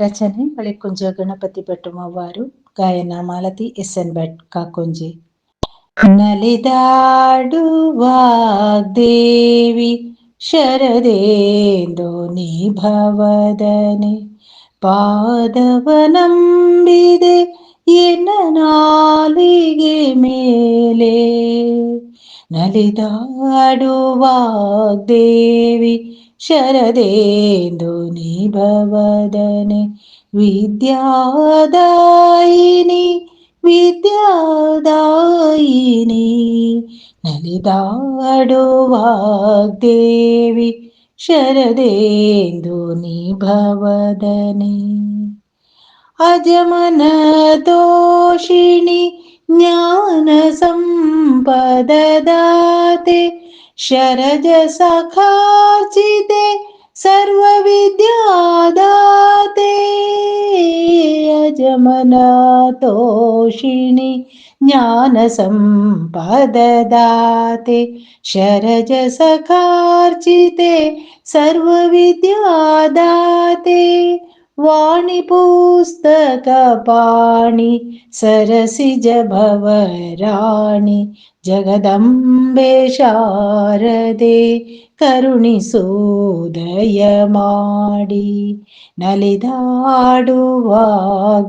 ರಚನೆ ಬಳಿಕುಂಜ ಗಣಪತಿ ಭಟ್ಟುಮವ್ವಾರು ಗಾಯನ ಮಾಲತಿ ಎಸ್ ಎನ್ ಭಟ್ ಕಾಕೊಂಜಿ ನಲಿದಾಡು ವಾಗ್ದೇವಿ ಶರದೇಂದು ನಿಭವದನೆ ಪಾದವನಂಬಿದೆ ಎನ್ನ ನಾಲಿಗೆ ಮೇಲೆ ನಲಿದಾಡುವ ದೇವಿ शरदेन्दोनि भवदने विद्यादायिनि विद्यादायिनि नलिताडो वाग्देवि शरदेन्दोनि भवदने अजमन दोषिणि ज्ञानसम्पददाते शरद सखाचिते सर्व विद्यादाते यजमनतोषिणि ज्ञानसम्पददाते शरज सखार्चिते सर्वविद्यादाते वाणिपुस्तकपाणि सरसिजभवराणि ಜಗದಂಬೆ ಶಾರದೆ ಕರುಣಿಸೋದಯ ಮಾಡಿ ನಲಿದಾಡುವ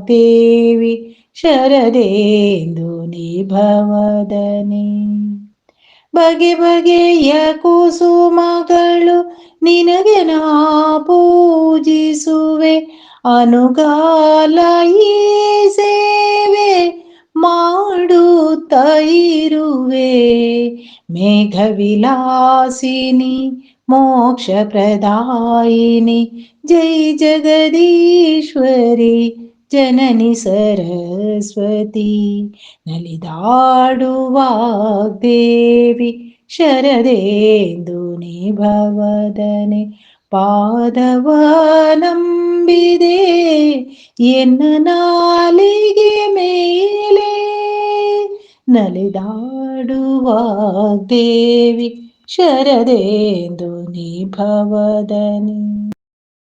ದೇವಿ ಶರದೇಂದು ನಿಭವದನೆ. ಬಗೆ ಬಗೆಯ ಕುಸುಮಗಳು ನಿನಗೆ ನಾ ಪೂಜಿಸುವೆ. ಅನುಗಾಲ ಇರುವೆ ಮೇಘವಿಲಾಸಿನಿ ಮೋಕ್ಷ ಪ್ರದಾಯಿನಿ ಜೈ ಜಗದೀಶ್ವರಿ ಜನನಿ ಸರಸ್ವತಿ ನಲಿದಾಡುವ ದೇವಿ ಶರದೇಂದು ನಿಭವದನೆ ಪಾದವ ನಂಬಿದೆ ಎನ್ನ ನಾಲಿಗೆ ಮೇಲೆ ನಲಿದಾಡುವ ದೇವಿ ಶರದೇಂದು ನಿಭವದನೆ